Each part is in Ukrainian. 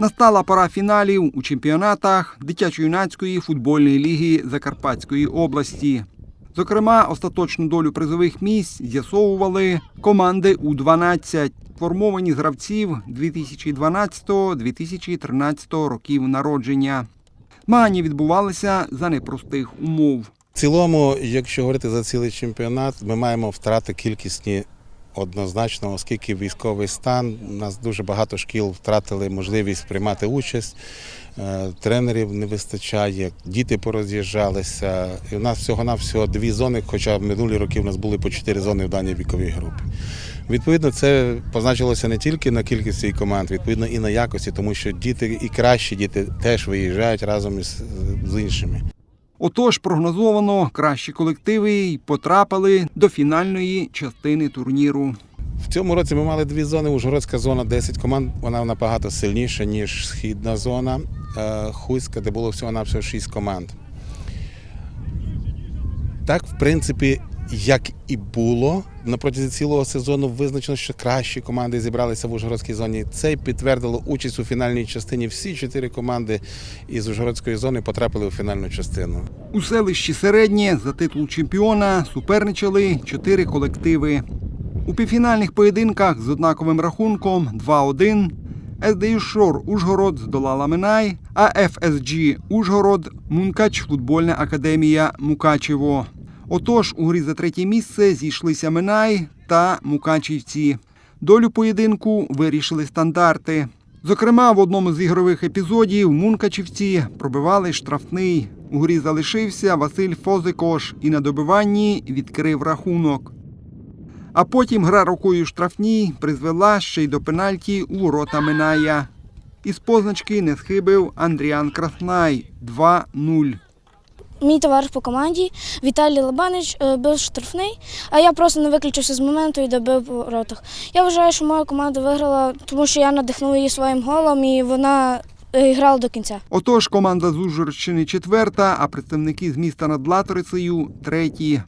Настала пора фіналів у чемпіонатах дитячо-юнацької футбольної ліги Закарпатської області. Зокрема, остаточну долю призових місць з'ясовували команди У-12, формовані з гравців 2012-2013 років народження. Змагання відбувалися за непростих умов. В цілому, якщо говорити за цілий чемпіонат, ми маємо втрати кількісні однозначно, оскільки військовий стан, у нас дуже багато шкіл втратили можливість приймати участь, е, тренерів не вистачає, діти пороз'їжджалися. І у нас всього-навсього дві зони, хоча в минулі роки у нас були по чотири зони в даній віковій групі. Відповідно, це позначилося не тільки на кількості команд, відповідно і на якості, тому що діти і кращі діти теж виїжджають разом із з іншими. Отож, прогнозовано, кращі колективи й потрапили до фінальної частини турніру. В цьому році ми мали дві зони. Ужгородська зона 10 команд. Вона набагато сильніша, ніж східна зона. Е, Хуська, де було всього навсього 6 команд. Так, в принципі, як і було на протязі цілого сезону, визначено, що кращі команди зібралися в Ужгородській зоні. Це підтвердило участь у фінальній частині. Всі чотири команди із Ужгородської зони потрапили у фінальну частину. У селищі Середнє за титул чемпіона суперничали чотири колективи. У півфінальних поєдинках з однаковим рахунком 2-1 СДЮ Шор Ужгород здолала Минай, а ФСГ Ужгород Мункач футбольна академія Мукачево. Отож, у грі за третє місце зійшлися Минай та Мукачівці. Долю поєдинку вирішили стандарти. Зокрема, в одному з ігрових епізодів мункачівці пробивали штрафний. У грі залишився Василь Фозикош і на добиванні відкрив рахунок. А потім гра рукою штрафній призвела ще й до пенальті у ворота Миная. Із позначки не схибив Андріан Краснай 2-0. Мій товариш по команді Віталій Лабанич е, бив штрафний, а я просто не виключився з моменту і добив по воротах. Я вважаю, що моя команда виграла, тому що я надихнув її своїм голом і вона е, грала до кінця. Отож, команда з Ужгородщини четверта, а представники з міста над Латорицею треті.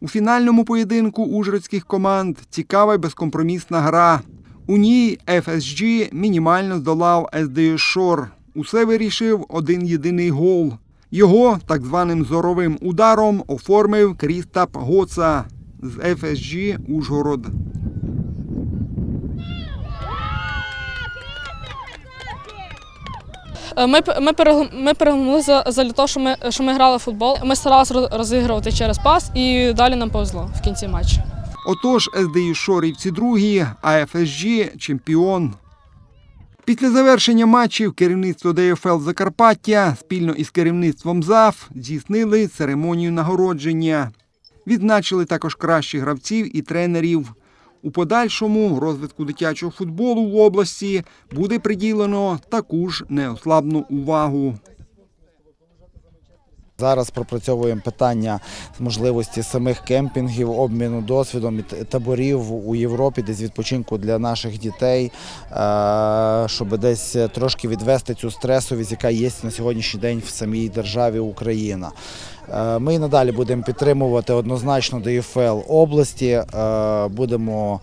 У фінальному поєдинку ужгородських команд цікава й безкомпромісна гра. У ній ФСГ мінімально здолав СДЮ Шор. Усе вирішив один єдиний гол. Його так званим зоровим ударом оформив Крістап Гоца з ФСГ Ужгород. Е, Ми, ми, ми перемогли за, за того, що ми, що ми грали в футбол. Ми старалися роз- розігрувати через пас і далі нам повезло в кінці матчу. Отож, СДЮ Шорівці другі, а ФСЖ чемпіон. Після завершення матчів керівництво ДФЛ Закарпаття спільно із керівництвом ЗАФ здійснили церемонію нагородження. Відзначили також кращих гравців і тренерів. У подальшому розвитку дитячого футболу в області буде приділено таку ж неослабну увагу. Зараз пропрацьовуємо питання можливості самих кемпінгів, обміну досвідом і таборів у Європі, десь відпочинку для наших дітей, е, щоб десь трошки відвести цю стресовість, яка є на сьогоднішній день в самій державі Україна. Е, Ми і надалі будемо підтримувати однозначно ДФЛ області, е, будемо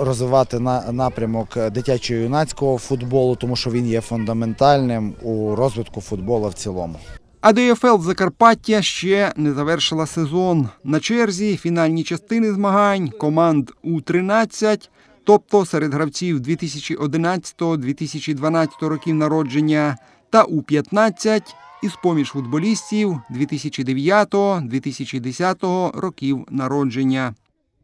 розвивати на- напрямок дитячо юнацького футболу, тому що він є фундаментальним у розвитку футболу в цілому. А Закарпаття ще не завершила сезон. На черзі фінальні частини змагань команд У-13, тобто серед гравців 2011-2012 років народження, та У-15 із поміж футболістів 2009-2010 років народження.